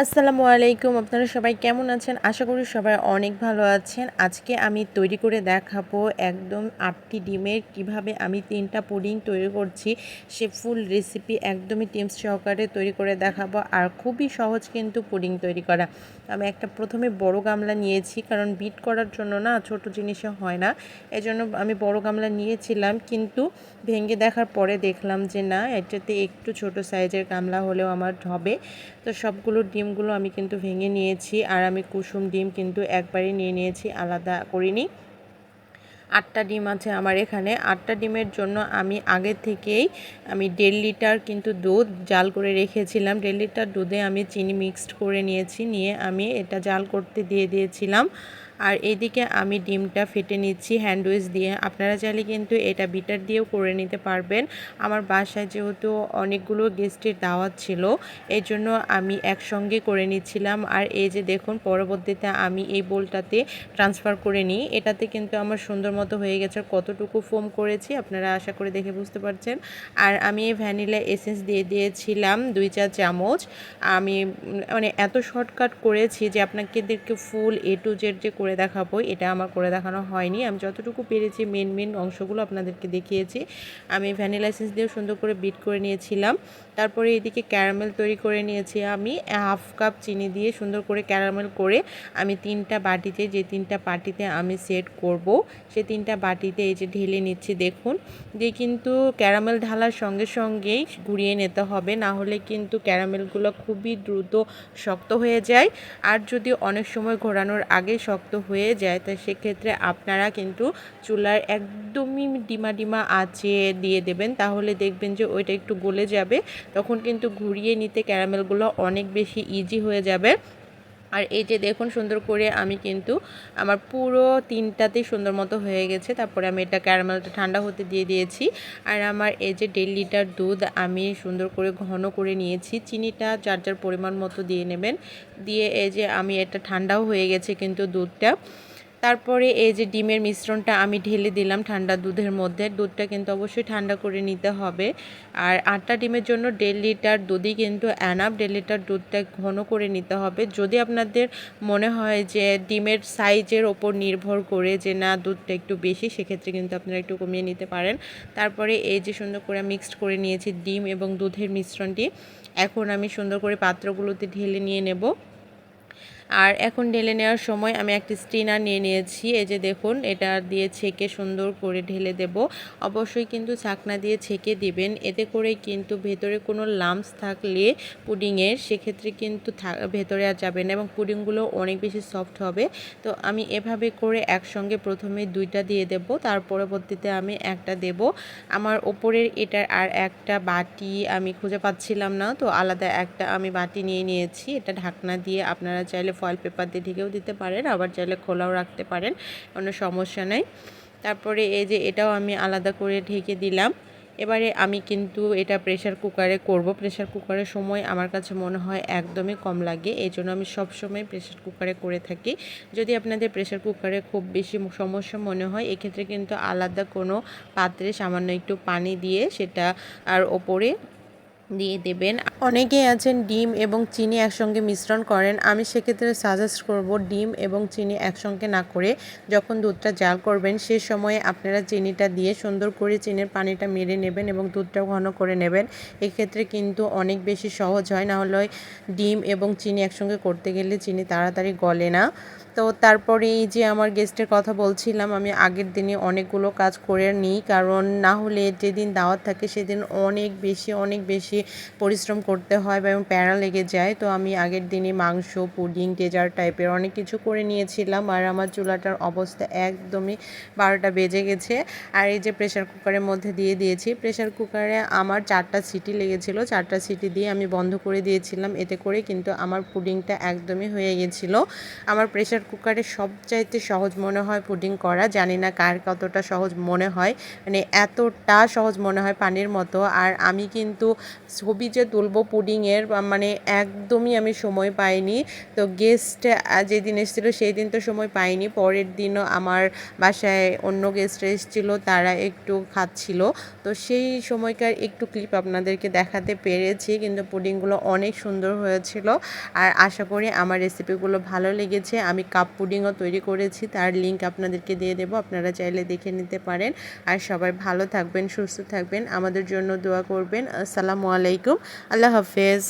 আসসালামু আলাইকুম, আপনারা সবাই কেমন আছেন? আশা করি সবাই অনেক ভালো আছেন। আজকে আমি তৈরি করে দেখাবো একদম আটটি ডিমের কীভাবে আমি তিনটা পুডিং তৈরি করছি। সে ফুল রেসিপি একদমই টিমস সহকারে তৈরি করে দেখাবো। আর খুবই সহজ কিন্তু পুডিং তৈরি করা। আমি একটা প্রথমে বড় গামলা নিয়েছি, কারণ বিট করার জন্য না ছোট জিনিসে হয় না। এজন্য আমি বড় গামলা নিয়েছিলাম, কিন্তু ভেঙে দেখার পরে দেখলাম যে না, এটাতে একটু ছোট সাইজের গামলা হলেও আমার হবে। তো সবগুলো ডিমগুলো আমি কিন্তু ভেঙে নিয়েছি আর আমি কুসুম ডিম কিন্তু একবারে নিয়ে নিয়েছি, আলাদা করিনি। আটটা ডিম আছে আমার এখানে। আটটা ডিমের জন্য আমি আগে থেকেই আমি দেড় লিটার কিন্তু দুধ জাল করে রেখেছিলাম। দেড় লিটার দুধে আমি চিনি মিক্সড করে নিয়েছি, নিয়ে আমি এটা জাল করতে দিয়ে দিয়েছিলাম। আর এইদিকে আমি ডিমটা ফেটে নিচ্ছি হ্যান্ডউইচ দিয়ে। আপনারা চাইলে কিন্তু এটা বিটার দিয়েও করে নিতে পারবেন। আমার বাসায় যেহেতু অনেকগুলো গেস্টের দাওয়াত ছিল এই জন্য আমি একসঙ্গে করে নিচ্ছিলাম। আর এই যে দেখুন, পরবর্তীতে আমি এই বোলটাতে ট্রান্সফার করে নিই। এটাতে কিন্তু আমার সুন্দর মতো হয়ে গেছে। কতটুকু ফোম করেছি আপনারা আশা করে দেখে বুঝতে পারছেন। আর আমি এই ভ্যানিলা এসেন্স দিয়ে দিয়েছিলাম দুই চা চামচ। আমি মানে এত শর্টকাট করেছি যে আপনাদেরকে ফুল এ টু জেড যে করে দেখাবো এটা আমার করে দেখানো হয়নি। আমি যতটুকু পেরেছি মেন মেন অংশগুলো আপনাদেরকে দেখিয়েছি। আমি ভ্যানিলা এসেন্স দিয়েও সুন্দর করে বিট করে নিয়েছিলাম। তারপরে এদিকে ক্যারামেল তৈরি করে নিয়েছি আমি। হাফ কাপ চিনি দিয়ে সুন্দর করে ক্যারামেল করে আমি তিনটা বাটিতে, যে তিনটা বাটিতে আমি সেট করব, সে তিনটা বাটিতে এই যে ঢেলে নিচ্ছি, দেখুন। দিয়ে কিন্তু ক্যারামেল ঢালার সঙ্গে সঙ্গেই ঘুরিয়ে নিতে হবে। না হলে কিন্তু ক্যারামেলগুলো খুবই দ্রুত শক্ত হয়ে যায়। আর যদি অনেক সময় ঘোরানোর আগে শক্ত হয়ে যায়, তো সেক্ষেত্রে আপনারা কিন্তু চুলার একদমই ডিমা ডিমা আঁচে দিয়ে দেবেন। তাহলে দেখবেন যে ওইটা একটু গলে যাবে, তখন কিন্তু ঘুরিয়ে নিতে ক্যারামেলগুলো অনেক বেশি ইজি হয়ে যাবে। আর এই যে দেখুন সুন্দর করে আমি কিন্তু আমার পুরো তিনটাতেই সুন্দর মতো হয়ে গেছে। তারপরে আমি এটা ক্যারামেলটা ঠান্ডা হতে দিয়ে দিয়েছি। আর আমার এই যে দেড় লিটার দুধ আমি সুন্দর করে ঘন করে নিয়েছি। চিনিটা যার যার পরিমাণ মতো দিয়ে নেবেন। দিয়ে এই যে আমি এটা ঠান্ডাও হয়ে গেছে কিন্তু দুধটা। তারপরে এই যে ডিমের মিশ্রণটা আমি ঢেলে দিলাম ঠান্ডা দুধের মধ্যে। দুধটা কিন্তু অবশ্যই ঠান্ডা করে নিতে হবে। আর আটটা ডিমের জন্য দেড় লিটার দুধই কিন্তু অ্যানাপ দেড় লিটার দুধটা ঘন করে নিতে হবে। যদি আপনাদের মনে হয় যে ডিমের সাইজের ওপর নির্ভর করে যে না, দুধটা একটু বেশি, সেক্ষেত্রে কিন্তু আপনারা একটু কমিয়ে নিতে পারেন। তারপরে এই যে সুন্দর করে মিক্সড করে নিয়েছি ডিম এবং দুধের মিশ্রণটি। এখন আমি সুন্দর করে পাত্রগুলোতে ঢেলে নিয়ে নেব। আর এখন ঢেলে নেওয়ার সময় আমি একটি স্টিনার নিয়ে নিয়েছি। এই যে দেখুন, এটা দিয়ে ছেঁকে সুন্দর করে ঢেলে দেব। অবশ্যই কিন্তু ছাকনা দিয়ে ছেঁকে দিবেন। এতে করে কিন্তু ভেতরে কোনো লামস থাকলে পুডিংয়ের সেক্ষেত্রে কিন্তু ভেতরে আর যাবে না এবং পুডিংগুলো অনেক বেশি সফট হবে। তো আমি এভাবে করে একসঙ্গে প্রথমে দুইটা দিয়ে দেব, তার পরবর্তীতে আমি একটা দেব। আমার ওপরের এটার আর একটা বাটি আমি খুঁজে পাচ্ছিলাম না, তো আলাদা একটা আমি বাটি নিয়ে নিয়েছি। এটা ঢাকনা দিয়ে আপনারা চাইলে ফয়েল পেপার দিয়ে ঢেকেও দিতে পারেন, আবার চাইলে খোলাও রাখতে পারেন, কোনো সমস্যা নেই। তারপরে এই যে এটাও আমি আলাদা করে ঢেকে দিলাম। এবারে আমি কিন্তু এটা প্রেশার কুকারে করব। প্রেশার কুকারের সময় আমার কাছে মনে হয় একদমই কম লাগে, এই জন্য আমি সবসময় প্রেশার কুকারে করে থাকি। যদি আপনাদের প্রেশার কুকারে খুব বেশি সমস্যা মনে হয়, এক্ষেত্রে কিন্তু আলাদা কোনো পাত্রে সামান্য একটু পানি দিয়ে সেটা আর ওপরে দিয়ে দেবেন। অনেকেই আছেন ডিম এবং চিনি একসঙ্গে মিশ্রণ করেন। আমি সেক্ষেত্রে সাজেস্ট করব ডিম এবং চিনি একসঙ্গে না করে যখন দুধটা জাল করবেন সে সময়ে আপনারা চিনিটা দিয়ে সুন্দর করে চিনির পানিটা মেরে নেবেন এবং দুধটা ঘন করে নেবেন। এক্ষেত্রে কিন্তু অনেক বেশি সহজ হয়। না হলে ডিম এবং চিনি একসঙ্গে করতে গেলে চিনি তাড়াতাড়ি গলে না। তো তারপরে এই যে আমার গেস্টের কথা বলছিলাম, আমি আগের দিনে অনেকগুলো কাজ করে নিই। কারণ না হলে যেদিন দাওয়াত থাকে সেদিন অনেক বেশি অনেক বেশি পরিশ্রম করতে হয় বা এবং প্যারা লেগে যায়। তো আমি আগের দিনে মাংস, পুডিং ডেজার্ট টাইপের অনেক কিছু করে নিয়েছিলাম আর আমার চুলাটার অবস্থা একদমই বারোটা বেজে গেছে। আর এই যে প্রেশার কুকারের মধ্যে দিয়ে দিয়েছি। প্রেশার কুকারে আমার চারটা সিটি লেগেছিল। চারটা সিটি দিয়ে আমি বন্ধ করে দিয়েছিলাম। এতে করে কিন্তু আমার পুডিংটা একদমই হয়ে গেছিল। আমার প্রেশার প্রেশার কুকারে সবচাইতে সহজ মনে হয় পুডিং করা। জানি না কার কতটা সহজ মনে হয়। মানে এতটা সহজ মনে হয় পানির মতো। আর আমি কিন্তু ছবি যে তুলবো পুডিংয়ের মানে একদমই আমি সময় পাইনি। তো গেস্ট যেদিন এসেছিল সেই দিন তো সময় পাইনি। পরের দিনও আমার বাসায় অন্য গেস্ট এসেছিল, তারা একটু খাচ্ছিল। তো সেই সময়কার একটু ক্লিপ আপনাদেরকে দেখাতে পেরেছি। কিন্তু পুডিংগুলো অনেক সুন্দর হয়েছিল। আর আশা করি আমার রেসিপিগুলো ভালো লেগেছে। আমি কাপ পুডিংও তৈরি করেছি। তার লিঙ্ক আপনাদেরকে দিয়ে দেবো, আপনারা চাইলে দেখে নিতে পারেন। আর সবাই ভালো থাকবেন, সুস্থ থাকবেন। আমাদের জন্য দোয়া করবেন। আসসালামু আলাইকুম। আল্লাহ হাফেজ।